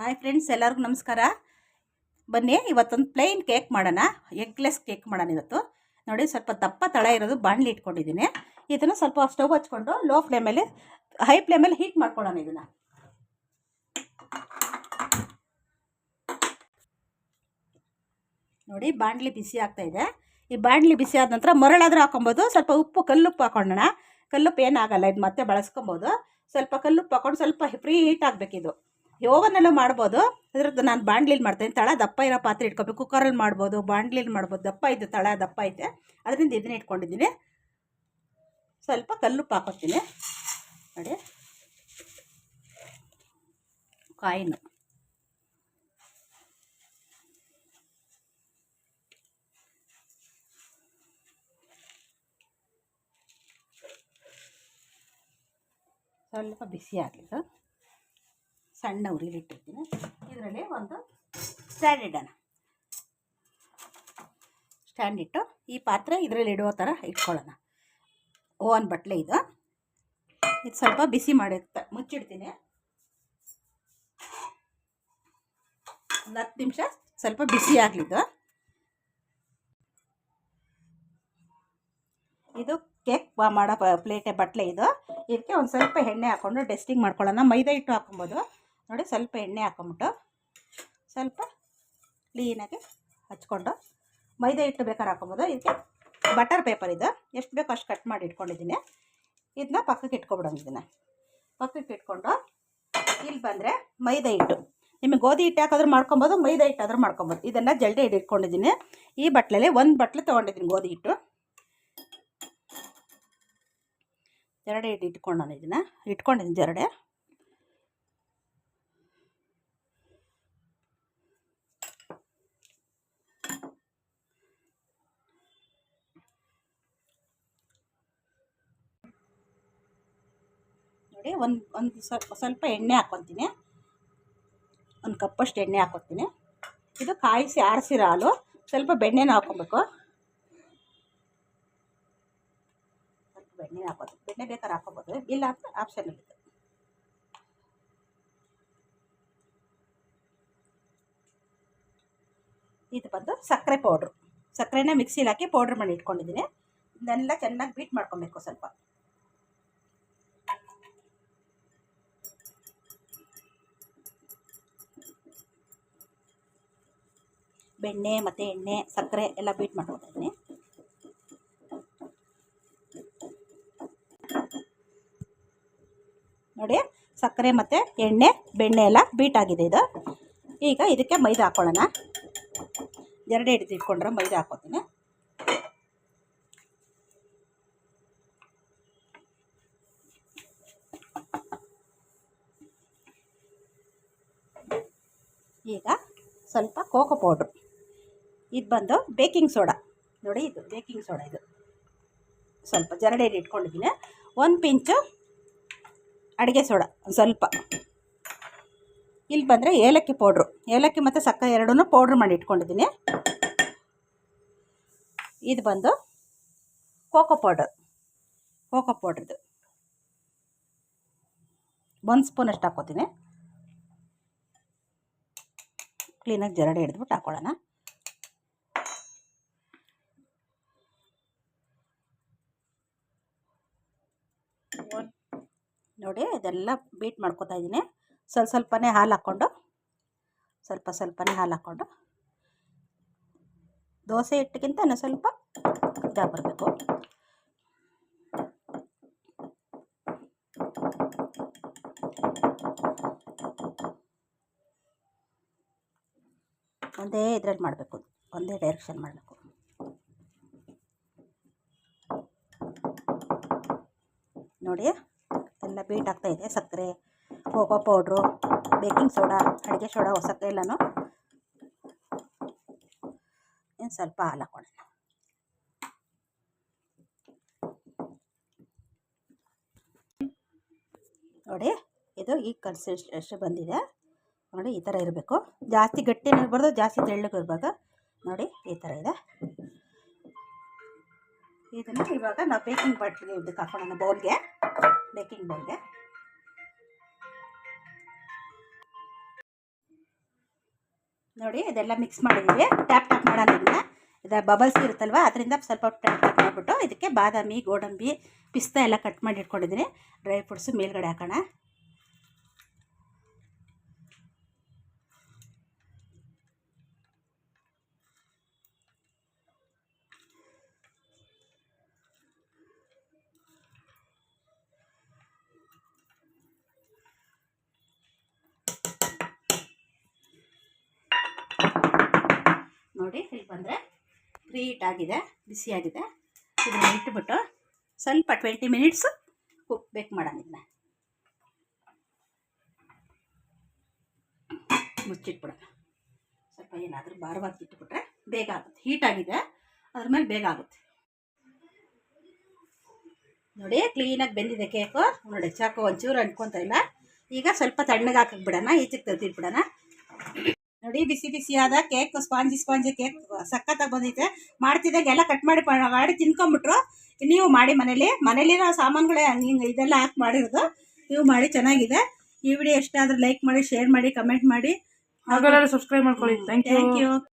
Hi friends ಎಲ್ಲರಿಗೂ ನಮಸ್ಕಾರ. ಬನ್ನಿ, ಇವತ್ತೊಂದು ಪ್ಲೈನ್ ಕೇಕ್ ಮಾಡೋಣ. ಎಗ್ಲೆಸ್ ಕೇಕ್ ಮಾಡೋಣ ಇವತ್ತು. ನೋಡಿ, ಸ್ವಲ್ಪ ದಪ್ಪ ತಳ ಇರೋದು ಬಾಣಲಿ ಇಟ್ಕೊಂಡಿದ್ದೀನಿ. ಇದನ್ನು ಸ್ವಲ್ಪ ಸ್ಟವ್ ಹಚ್ಕೊಂಡು ಲೋ ಫ್ಲೇಮಲ್ಲಿ ಹೈ ಫ್ಲೇಮಲ್ಲಿ ಹೀಟ್ ಮಾಡ್ಕೊಳ್ಳೋಣ ಇದನ್ನು. ನೋಡಿ, ಬಾಣಲಿ ಬಿಸಿ ಆಗ್ತಾ ಇದೆ. ಈ ಬಾಣಲಿ ಬಿಸಿ ಆದ ನಂತರ ಮರಳಾದರೂ ಹಾಕೊಬೋದು ಸ್ವಲ್ಪ ಉಪ್ಪು, ಕಲ್ಲುಪ್ಪು ಹಾಕೊಳ್ಳೋಣ ಕಲ್ಲುಪ್ಪು ಏನಾಗಲ್ಲ ಇದು ಮತ್ತೆ ಬಳಸ್ಕೊಬೋದು. ಸ್ವಲ್ಪ ಕಲ್ಲುಪ್ಪು ಹಾಕೊಂಡು ಸ್ವಲ್ಪ ಫ್ರೀ ಹೀಟ್ ಆಗಬೇಕಿದು. ಓವನಲ್ಲೂ ಮಾಡ್ಬೋದು. ಅದ್ರದ್ದು ನಾನು ಬಾಣಲಿಲಿ ಮಾಡ್ತೇನೆ. ತಳ ದಪ್ಪ ಇರೋ ಪಾತ್ರೆ ಇಟ್ಕೋಬೇಕು. ಕುಕ್ಕರಲ್ಲಿ ಮಾಡ್ಬೋದು, ಬಾಣಲಿಲಿ ಮಾಡ್ಬೋದು. ದಪ್ಪ ಇದೆ ತಳ ದಪ್ಪ ಐತೆ. ಅದರಿಂದ ಇದನ್ನ ಇಟ್ಕೊಂಡಿದ್ದೀನಿ. ಸ್ವಲ್ಪ ಕಲ್ಲುಪ್ಪು ಹಾಕೋತೀನಿ ನೋಡಿ. ಕಾಯಿನು. ಸ್ವಲ್ಪ ಬಿಸಿ ಆಗಲಿ ಸಣ್ಣ ಉರಿಲಿ ಇಟ್ಟಿರ್ತೀನಿ. ಇದರಲ್ಲಿ ಒಂದು ಸ್ಟ್ಯಾಂಡ್ ಇಡೋಣ ಸ್ಟ್ಯಾಂಡ್ ಇಟ್ಟು ಈ ಪಾತ್ರೆ ಇದರಲ್ಲಿ ಇಡುವ ಥರ ಇಟ್ಕೊಳ್ಳೋಣ. ಓವನ್ ಬಟ್ಲೆ ಇದು. ಇದು ಸ್ವಲ್ಪ ಬಿಸಿ ಮಾಡುತ್ತೆ. ಮುಚ್ಚಿಡ್ತೀನಿ. ಒಂದು ಹತ್ತು ನಿಮಿಷ ಸ್ವಲ್ಪ ಬಿಸಿ ಆಗಲಿದ್ದು ಇದು. ಕೇಕ್ ಮಾಡೋ ಪ್ಲೇಟೆ ಬಟ್ಲೆ ಇದು. ಇದಕ್ಕೆ ಒಂದು ಸ್ವಲ್ಪ ಎಣ್ಣೆ ಹಾಕ್ಕೊಂಡು ಡೆಸ್ಟಿಂಗ್ ಮಾಡ್ಕೊಳ್ಳೋಣ. ಮೈದಾ ಹಿಟ್ಟು ಹಾಕೊಬೋದು ನೋಡಿ ಸ್ವಲ್ಪ ಎಣ್ಣೆ ಹಾಕೊಂಬಿಟ್ಟು ಸ್ವಲ್ಪ ಕ್ಲೀನಾಗಿ ಹಚ್ಕೊಂಡು ಮೈದಾ ಹಿಟ್ಟು ಬೇಕಾದ್ರೆ ಹಾಕೊಬೋದು. ಇದಕ್ಕೆ ಬಟರ್ ಪೇಪರ್ ಇದು. ಎಷ್ಟು ಬೇಕೋ ಅಷ್ಟು ಕಟ್ ಮಾಡಿ ಇಟ್ಕೊಂಡಿದ್ದೀನಿ. ಇದನ್ನ ಪಕ್ಕಕ್ಕೆ ಇಟ್ಕೊಬಿಡೋಣ ಇದನ್ನು. ಪಕ್ಕಕ್ಕೆ ಇಟ್ಕೊಂಡು ಇಲ್ಲಿ ಬಂದರೆ ಮೈದಾ ಹಿಟ್ಟು. ನಿಮಗೆ ಗೋಧಿ ಹಿಟ್ಟು ಹಾಕಿದ್ರೆ ಮಾಡ್ಕೊಬೋದು, ಮೈದಾ ಹಿಟ್ಟು ಮಾಡ್ಕೊಬೋದು. ಇದನ್ನು ಜಲ್ದಿ ಹಿಟ್ಟು ಇಟ್ಕೊಂಡಿದ್ದೀನಿ. ಈ ಬಟ್ಲಲ್ಲಿ ಒಂದು ಬಟ್ಲು ತೊಗೊಂಡಿದ್ದೀನಿ ಗೋಧಿ ಹಿಟ್ಟು. ಜರಡೆ ಹಿಟ್ಟು ಇಟ್ಕೊಂಡು ನಾನು ಇದನ್ನು ಇಟ್ಕೊಂಡಿದ್ದೀನಿ. ಜರಡೆ. ನೋಡಿ, ಒಂದು ಒಂದು ಸ್ವಲ್ಪ ಎಣ್ಣೆ ಹಾಕ್ಕೊತೀನಿ ಒಂದು ಕಪ್ಪಷ್ಟು ಎಣ್ಣೆ ಹಾಕ್ಕೊತೀನಿ ಇದು ಕಾಯಿಸಿ ಆರಿಸಿರೋ ಹಾಲು ಸ್ವಲ್ಪ ಬೆಣ್ಣೆನ ಹಾಕ್ಕೊಬೇಕು ಸ್ವಲ್ಪ ಬೆಣ್ಣೆ ಹಾಕೋದು ಬೆಣ್ಣೆ ಬೇಕಾದ್ರೆ ಹಾಕೋಬೋದು. ಇಲ್ಲ ಅಂತ ಆಪ್ಷನ್ ಇದೆ ಇದು ಬಂದು ಸಕ್ಕರೆ ಪೌಡ್ರು. ಸಕ್ಕರೆನ ಮಿಕ್ಸಿಲಿ ಹಾಕಿ ಪೌಡ್ರ್ ಮಾಡಿ ಇಟ್ಕೊಂಡಿದ್ದೀನಿ. ಇದನ್ನೆಲ್ಲ ಚೆನ್ನಾಗಿ ಬೀಟ್ ಮಾಡ್ಕೊಬೇಕು ಸ್ವಲ್ಪ. ಬೆಣ್ಣೆ ಮತ್ತು ಎಣ್ಣೆ, ಸಕ್ಕರೆ ಎಲ್ಲ ಬೀಟ್ ಮಾಡ್ಕೊತಾ ಇದ್ದೀನಿ ನೋಡಿ, ಸಕ್ಕರೆ ಮತ್ತು ಎಣ್ಣೆ, ಬೆಣ್ಣೆ ಎಲ್ಲ ಬೀಟ್ ಆಗಿದೆ ಇದು. ಈಗ ಇದಕ್ಕೆ ಮೈದಾ ಹಾಕ್ಕೊಳ್ಳೋಣ ಎರಡೇ ಹಿಡಿದು ಇಟ್ಕೊಂಡ್ರೆ ಮೈದಾ ಹಾಕ್ಕೊತೀನಿ ಈಗ ಸ್ವಲ್ಪ ಕೋಕೋ ಪೌಡ್ರು ಇದು ಬಂದು ಬೇಕಿಂಗ್ ಸೋಡಾ. ನೋಡಿ ಇದು ಬೇಕಿಂಗ್ ಸೋಡಾ ಇದು. ಸ್ವಲ್ಪ ಜರಡೇಲಿ ಇಟ್ಕೊಂಡಿದ್ದೀನಿ. ಒಂದು ಪಿಂಚು ಅಡುಗೆ ಸೋಡಾ, ಒಂದು ಸ್ವಲ್ಪ. ಇಲ್ಲಿ ಬಂದರೆ ಏಲಕ್ಕಿ ಪೌಡ್ರು. ಏಲಕ್ಕಿ ಮತ್ತು ಸಕ್ಕರೆ ಎರಡೂ ಪೌಡ್ರ್ ಮಾಡಿ ಇಟ್ಕೊಂಡಿದ್ದೀನಿ. ಇದು ಬಂದು ಕೋಕೋ ಪೌಡರ್. ಕೋಕೋ ಪೌಡ್ರದು. ಒಂದು ಸ್ಪೂನ್ ಅಷ್ಟು ಹಾಕ್ಕೋತೀನಿ. ಕ್ಲೀನಾಗಿ ಜರಡಿ ಹಿಡಿದ್ಬಿಟ್ಟು ಹಾಕ್ಕೊಳ್ಳೋಣ ನೋಡಿ ಇದೆಲ್ಲ ಬೀಟ್ ಮಾಡ್ಕೊತಾ ಇದ್ದೀನಿ. ಸ್ವಲ್ಪ ಸ್ವಲ್ಪನೇ ಹಾಲು ಹಾಕ್ಕೊಂಡು, ಸ್ವಲ್ಪ ಸ್ವಲ್ಪನೇ ಹಾಲು ಹಾಕ್ಕೊಂಡು. ದೋಸೆ ಹಿಟ್ಟಿಗಿಂತ ಇನ್ನೂ ಸ್ವಲ್ಪ ಇದಾಗಿ ಬರಬೇಕು. ಒಂದೇ ಇದ್ರಲ್ಲಿ ಮಾಡಬೇಕು, ಒಂದೇ ಡೈರೆಕ್ಷನ್ ಮಾಡಬೇಕು. ನೋಡಿ ಬೀಟ್ ಆಗ್ತಾಯಿದೆ ಸಕ್ಕರೆ, ಕೋಕೋ ಪೌಡ್ರು ಬೇಕಿಂಗ್ ಸೋಡಾ ಅಡುಗೆ ಸೋಡಾ ಹೊಸಕ್ಕೆ ಎಲ್ಲನೂ. ಇನ್ನು ಸ್ವಲ್ಪ ಹಾಲು ಹಾಕೋಣ. ನೋಡಿ, ಇದು ಈ ಕನ್ಸಿಸ್ಟೆನ್ಸಿ ಬಂದಿದೆ. ನೋಡಿ, ಈ ಥರ ಇರಬೇಕು. ಜಾಸ್ತಿ ಗಟ್ಟಿನೂ ಇರಬಾರ್ದು, ಜಾಸ್ತಿ ತೆಳ್ಳಗೆ ಇರಬಾರ್ದು. ನೋಡಿ, ಈ ಥರ ಇದೆ. ಇದನ್ನು ಇವಾಗ ನಾವು ಬೇಕಿಂಗ್ ಬಾಟ್ಲಿಗೆ ಇದಕ್ಕೆ ಹಾಕೋಣ ಬೌಲ್ಗೆ ಬೇಕಿಂಗ್ ಬೌಲ್ಗೆ ನೋಡಿ, ಇದೆಲ್ಲ ಮಿಕ್ಸ್ ಮಾಡಿದ್ದೀವಿ. ಟ್ಯಾಪ್ ಟ್ಯಾಪ್ ಮಾಡೋಣ ಇದು ಬಬಲ್ಸ್ ಇರುತ್ತಲ್ವ, ಅದರಿಂದ ಸ್ವಲ್ಪ ಟ್ಯಾಪ್ ಟ್ಯಾಪ್ ಮಾಡಿಬಿಟ್ಟು ಇದಕ್ಕೆ ಬಾದಾಮಿ, ಗೋಡಂಬಿ, ಪಿಸ್ತಾ ಎಲ್ಲ ಕಟ್ ಮಾಡಿ ಇಟ್ಕೊಂಡಿದ್ದೀನಿ. ಡ್ರೈ ಫ್ರೂಟ್ಸು ಮೇಲ್ಗಡೆ ಹಾಕೋಣ. ನೋಡಿ ಇಲ್ಲಿ ಬಂದರೆ ಆಗಿದೆ ಬಿಸಿಯಾಗಿದೆ ಇದನ್ನ ಇಟ್ಬಿಟ್ಟು ಸ್ವಲ್ಪ ಟ್ವೆಂಟಿ ಮಿನಿಟ್ಸು ಕುಕ್ ಬೇಕು ಮಾಡೋಣ ಇದನ್ನ. ಮುಚ್ಚಿಟ್ಬಿಡೋಣ. ಸ್ವಲ್ಪ ಏನಾದರೂ ಭಾರವಾಗಿ ಇಟ್ಬಿಟ್ರೆ ಬೇಗ ಆಗುತ್ತೆ. ಹೀಟ್ ಆಗಿದೆ, ಅದ್ರ ಮೇಲೆ ಬೇಗ ಆಗುತ್ತೆ. ನೋಡಿ ಕ್ಲೀನಾಗಿ ಬೆಂದಿದೆ ಕೇಕು ನೋಡಿ, ಚಾಕು ಒಂಚೂರು ಅಂಟ್ಕೊತ ಇಲ್ಲ. ಈಗ ಸ್ವಲ್ಪ ತಣ್ಣಗೆ ಹಾಕಕ್ಕೆ ಬಿಡೋಣ ಈಚೆಗೆ ತೆಗೆದಿಟ್ಬಿಡೋಣ. ನೋಡಿ ಬಿಸಿ ಬಿಸಿಯಾದ ಕೇಕ್ ಸ್ಪಾಂಜಿ ಸ್ಪಾಂಜಿ ಕೇಕ್ ಸಖತ್ತಾಗಿ ಬಂದೈತೆ. ಮಾಡ್ತಿದ್ದಾಗ ಎಲ್ಲ ಕಟ್ ಮಾಡಿ ಮಾಡಿ ತಿನ್ಕೊಂಬಿಟ್ರು. ನೀವು ಮಾಡಿ ಮನೇಲಿ. ಮನೇಲಿರೋ ಸಾಮಾನುಗಳೇ ಹಿಂಗೆ ಇದೆಲ್ಲ ಹಾಕಿ ಮಾಡಿರೋದು. ನೀವು ಮಾಡಿ ಚೆನ್ನಾಗಿದೆ. ಈ ವಿಡಿಯೋ ಇಷ್ಟ ಆದರೆ ಲೈಕ್ ಮಾಡಿ ಶೇರ್ ಮಾಡಿ ಕಮೆಂಟ್ ಮಾಡಿ. ಹಾಗೆಲ್ಲ ಸಬ್ಸ್ಕ್ರೈಬ್ ಮಾಡ್ಕೊಳ್ಳಿ. Thank you